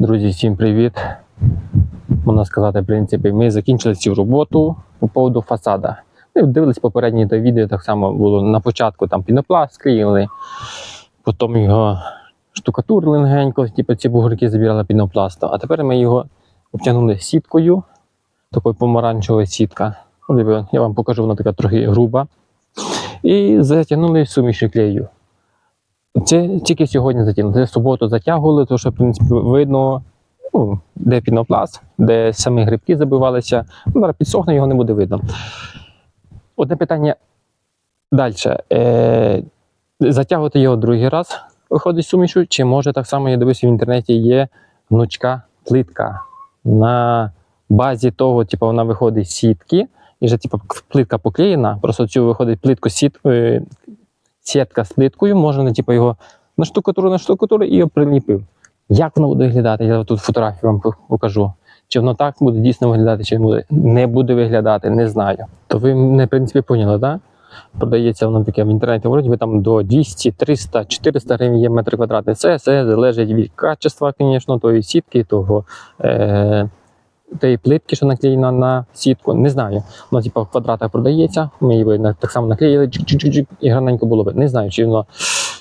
Друзі, всім привіт. Можна сказати, в принципі, ми закінчили цю роботу по поводу фасада. Ми дивились попередні то відео, так само було на початку там пінопласт склеїли, потім його штукатурили легенько, типу ці бугорки забирали пінопласту. А тепер ми його обтягнули сіткою, такою помаранчевою сітка. Ну, Я вам покажу, вона така трохи груба. І затягнули суміші клею. Це тільки сьогодні затягнули. Це суботу затягували, тому що, в принципі, видно, ну, де пінопласт, де самі грибки забивалися. Ну, зараз підсохне, його не буде видно. Одне питання далі. Е, затягувати його другий раз виходить сумішу, чи може так само, я дивився в інтернеті, є гнучка плитка. На базі того, типу, вона виходить з сітки, і вже типу, плитка поклеєна, просто цю виходить плитку сіт, е, сітка з плиткою, можна типу, його на штукатуру, на штукатуру і його приліпив. Як воно буде виглядати? Я тут фотографію вам покажу. Чи воно так буде дійсно виглядати, чи буде, не буде виглядати, не знаю. То ви мене, в принципі, поняли, так? Да? Продається воно таке в інтернеті, вроді там до 200, 300, 400 гривень є метр квадратний. Це все залежить від качества, звісно, тої сітки, того е, тієї плитки, що наклеєна на сітку. Не знаю. Воно типу, в квадратах продається. Ми її так само наклеїли, чик-чик-чик, і гарненько було би. Не знаю, чи воно.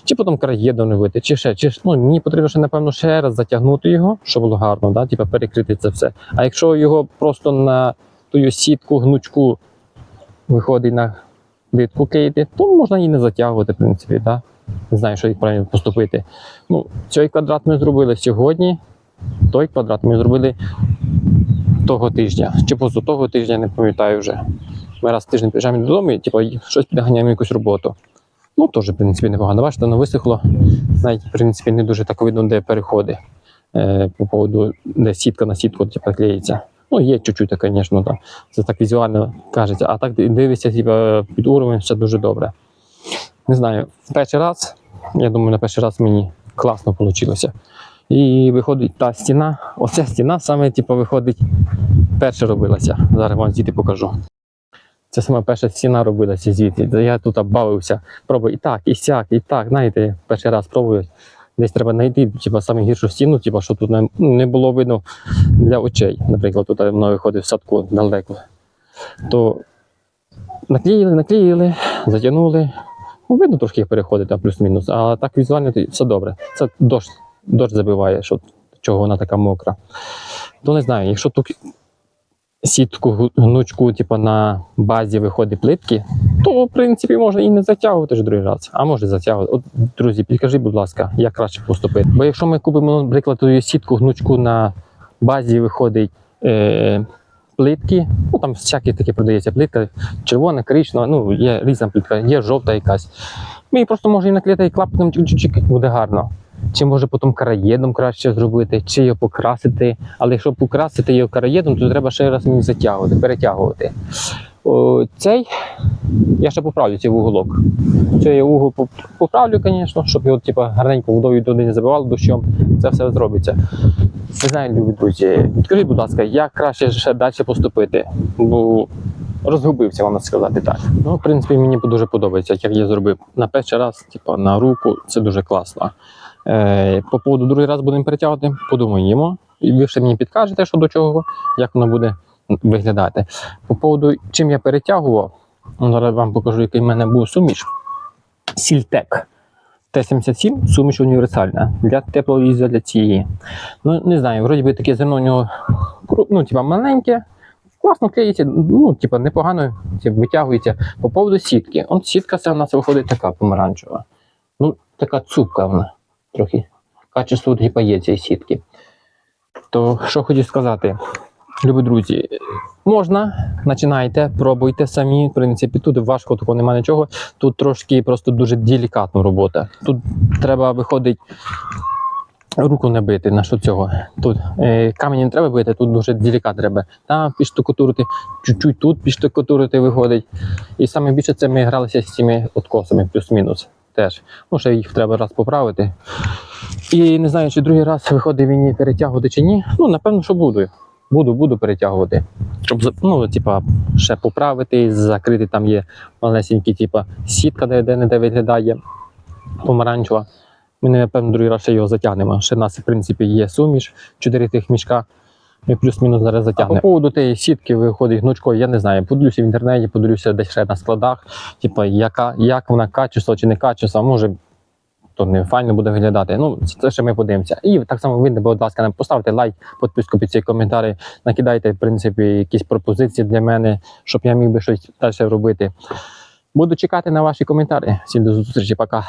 Чи потім краєдом не вити, чи ще, чи ну, мені потрібно ще, напевно, ще раз затягнути його, щоб було гарно, да? типу, перекрити це все. А якщо його просто на ту сітку, гнучку виходить на плитку клеїти, то можна її не затягувати, в принципі, да? не знаю, що як правильно поступити. Ну, цей квадрат ми зробили сьогодні, той квадрат ми зробили того тижня. Чи поза того тижня, не пам'ятаю вже. Ми раз в тиждень приїжджаємо додому і типу, щось підганяємо якусь роботу. Ну, теж, в принципі, непогано. Бачите, воно висохло. Навіть, в принципі, не дуже так видно, де переходи. Е, по поводу, де сітка на сітку типу, клеїться. Ну, є чуть-чуть, звісно, там. Це так візуально кажеться. А так дивишся, типу, під уровень, все дуже добре. Не знаю, перший раз, я думаю, на перший раз мені класно вийшло. І виходить та стіна, оця стіна саме, типу, виходить, перша робилася. Зараз вам звідти покажу. Це саме перша стіна робилася звідти. Я тут бавився, пробую і так, і сяк, і так. Знаєте, перший раз пробую. Десь треба знайти типу, саме гіршу стіну, типу, щоб тут не, було видно для очей. Наприклад, тут воно виходить в садку далеко. То наклеїли, наклеїли, затягнули. Ну, видно трошки переходить плюс-мінус, а так візуально все добре. Це дощ, дощ забиває, що чого вона така мокра. То не знаю, якщо тут сітку гнучку, типу, на базі виходить плитки, то в принципі можна і не затягувати ж другий раз, а може затягувати. От, друзі, підкажіть, будь ласка, як краще поступити. Бо якщо ми купимо, наприклад, ту сітку гнучку на базі виходить. Е- Плитки, ну там всякі такі продається плитка, червона, коричнева, ну є різна плитка, є жовта якась. Ми просто наклеїти і клапком чик-чик, буде гарно. Чи може потім караєдом краще зробити, чи його покрасити. Але якщо покрасити його караєдом, то треба ще раз мені затягувати, перетягувати. О, цей я ще поправлю цей вуголок. Цей я угол поправлю, звісно, щоб його типу, гарненько водою туди не забивало дощом. Це все зробиться. Не знаю, любі друзі. Підкажіть, будь ласка, як краще ще далі поступити? Бо розгубився, вам сказати так. Ну, в принципі, мені дуже подобається, як я зробив. На перший раз, типу, на руку, це дуже класно. Е, по поводу другий раз будемо перетягувати, подумаємо. І ви ще мені підкажете, що до чого, як воно буде виглядати. По поводу, чим я перетягував, ну, зараз вам покажу, який в мене був суміш. Сільтек. Т-77 суміш універсальна для теплоізоляції. Ну, не знаю, вроді би таке зерно у нього ну, типа, маленьке, класно клеїться, ну, типа, непогано витягується. По поводу сітки. От сітка це у нас виходить така помаранчева. Ну, така цупка вона трохи. Качество типа, є цієї сітки. То що хочу сказати, любі друзі, можна, починайте, пробуйте самі. В принципі, тут важко такого немає нічого. Тут трошки просто дуже делікатна робота. Тут треба виходить руку не бити на що цього. Тут е, камені не треба бити, тут дуже делікат треба. Там підштукатурити, чуть-чуть тут підштукатурити виходить. І саме більше це ми гралися з цими откосами, плюс-мінус. Теж. Ну, ще їх треба раз поправити. І не знаю, чи другий раз виходить він її перетягувати чи ні. Ну, напевно, що буду. Буду, буду перетягувати. Щоб ну, типа, ще поправити, закрити там є малесенькі, типа, сітка, де, не де виглядає помаранчева. Ми, напевно, другий раз ще його затягнемо. Ще в нас, в принципі, є суміш, чотири тих мішка. Ми плюс-мінус зараз затягнемо. А по поводу тієї сітки виходить гнучкою, я не знаю. Подивлюся в інтернеті, подивлюся десь ще на складах, типу, яка, як вона качество чи не качество, може то не файно буде виглядати. Ну, це що ми подивимося. І так само ви, будь ласка, нам поставте лайк, підписку під цей коментар, накидайте, в принципі, якісь пропозиції для мене, щоб я міг би щось далі робити. Буду чекати на ваші коментарі. Всім до зустрічі, пока.